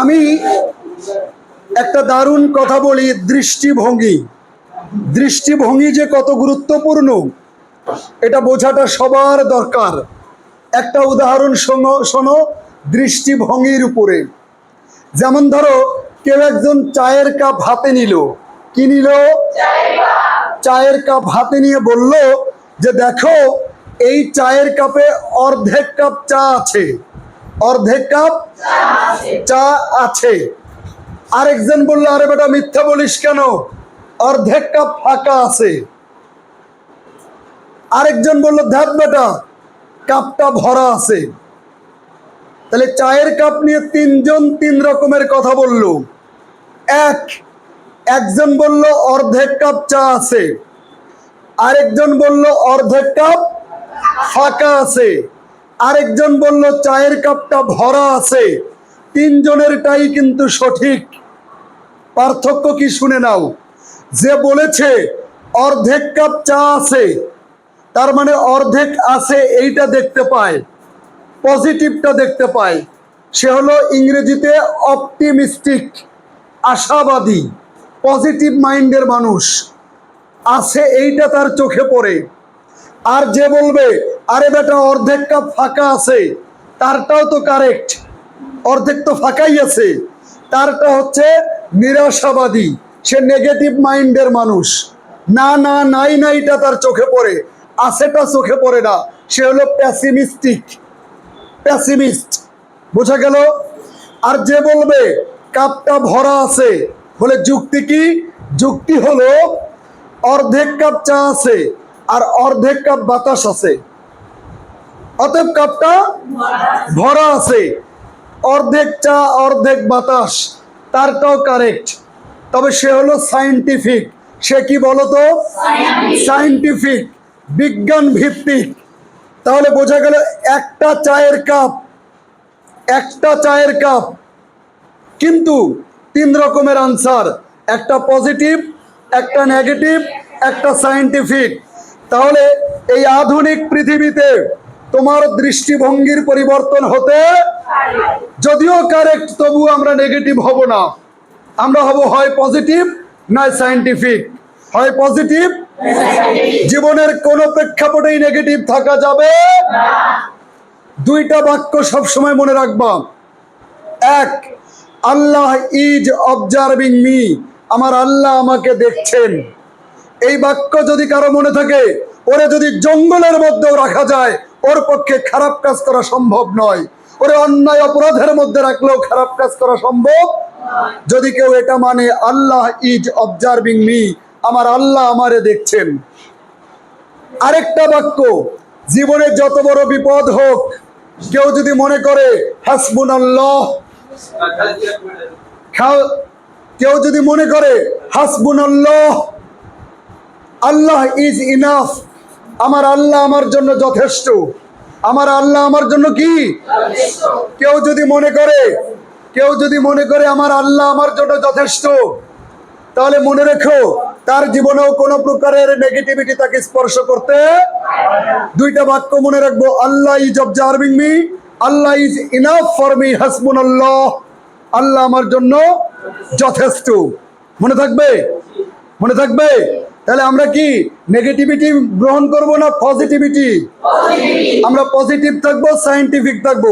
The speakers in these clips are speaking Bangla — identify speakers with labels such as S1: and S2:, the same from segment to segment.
S1: আমি একটা দারুণ কথা বলি, দৃষ্টিভঙ্গি। দৃষ্টিভঙ্গি যে কত গুরুত্বপূর্ণ, এটা বোঝাটা সবার দরকার। একটা উদাহরণ শোনো দৃষ্টিভঙ্গির উপরে। যেমন ধরো, কেউ একজন চায়ের কাপ হাতে নিল, কি নিল? চায়ের কাপ হাতে নিয়ে বলল যে, দেখো, এই চায়ের কাপে অর্ধেক কাপ চা আছে। অর্ধেক কাপ চা আছে। আরেকজন বলল, আরে বেটা, মিথ্যা বলিস কেন? অর্ধেক কাপ ফাঁকা আছে। আরেকজন বলল, ধ্যাত বেটা, কাপটা ভরা আছে। তাহলে চায়ের কাপ নিয়ে তিনজন তিন রকমের কথা বলল। এক, একজন বলল, অর্ধেক কাপ চা আছে। আরেকজন বলল, অর্ধেক কাপ ফাঁকা আছে। আরেকজন বলল, চায়ের কাপটা ভরা আছে। তিনজনেরটাই কিন্তু সঠিক। পার্থক্য কি শুনে নাও। যে বলেছে, অর্ধেক কাপ চা আছে। তার মানে অর্ধেক আছে, এইটা দেখতে পায়। পজিটিভটা দেখতে পায়। সে হলো ইংরেজিতে অপটিমিস্টিক, আশাবাদী, পজিটিভ মাইন্ডের মানুষ। আছে, এইটা তার চোখে পড়ে। আর যে বলবে, আরে বেটা, অর্ধেক কাপ ফাঁকা আছে। তারটাও তো কারেক্ট অর্ধেক তো ফাঁকাই আছে। তারটা হচ্ছে নিরাশাবাদী। সে নেগেটিভ মাইন্ডের মানুষ। না না, নাই নাইটা তার চোখে পড়ে। আছেটা চোখে পড়ে না। সে হলো প্যাসিমিস্টিক প্যাসিমিস্ট বোঝা গেল? আর যে বলবে, কাপটা ভরা আছে। বলে যুক্তি কি? যুক্তি হলো, অর্ধেক কাপ চা আছে। আর অর্ধেক কাপ বাতাস আছে। অতএব কাপটা ভরা আছে। অর্ধেক চা অর্ধেক বাতাস তারটাও কারেক্ট তবে সে হলো সাইন্টিফিক সে কি বলতো? সাইন্টিফিক বিজ্ঞান ভিত্তিক। তাহলে বোঝা গেল একটা চায়ের কাপ একটা চায়ের কাপ। কিন্তু তিন রকমের আনসার একটা পজিটিভ একটা নেগেটিভ একটা সায়েন্টিফিক তাহলে এই আধুনিক পৃথিবীতে তোমার দৃষ্টিভঙ্গির পরিবর্তন হতে যদিও কারেক্ট তবু আমরা নেগেটিভ হব না। আমরা হব, হয় পজিটিভ নয় সায়েন্টিফিক হয় পজিটিভ জীবনের কোনো প্রেক্ষাপটেই নেগেটিভ থাকা যাবে দুইটা বাক্য সবসময় মনে রাখবা। এক, আল্লাহ ইজ অবজার্ভিং মি আমার আল্লাহ আমাকে দেখছেন। এই বাক্য যদি কারও মনে থাকে, ওরে যদি জঙ্গলের মধ্যেও রাখা যায়, ওর পক্ষে খারাপ কাজ করা সম্ভব নয়। ওরে অন্যায় অপরাধের মধ্যে রাখলেও খারাপ কাজ করা সম্ভব যদি কেউ এটা মানে আল্লাহ ইজ অবজার্ভিং মি, আমার আল্লাহ আমারে দেখছেন। আরেকটা বাক্য, জীবনে যত বড় বিপদ হোক, কেউ যদি মনে করে হাসবুন আল্লাহ কেউ যদি মনে করে হাসবুন আল্লাহ আল্লাহ ইজ ইনাফ আমার আল্লাহ আমার জন্য যথেষ্ট। আমার আল্লাহ আমার জন্য কি? কেউ যদি মনে করে, কেউ যদি মনে করে আমার আল্লাহ আমার জন্য যথেষ্ট, তাহলে মনে রেখো, তার জীবনেও কোনো প্রকারের নেগেটিভিটি তাকে স্পর্শ করতে দুইটা বাক্য মনে রাখব। Allah is observing me Allah is enough for me হাসবুন আল্লাহ আল্লাহ আমার জন্য যথেষ্ট। মনে থাকবে? মনে থাকবে? তাহলে আমরা কি নেগেটিভিটি গ্রহণ করব না পজিটিভিটি আমরা পজিটিভ থাকব সাইন্টিফিক থাকব।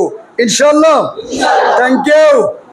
S1: ইনশাল্লাহ থ্যাংক ইউ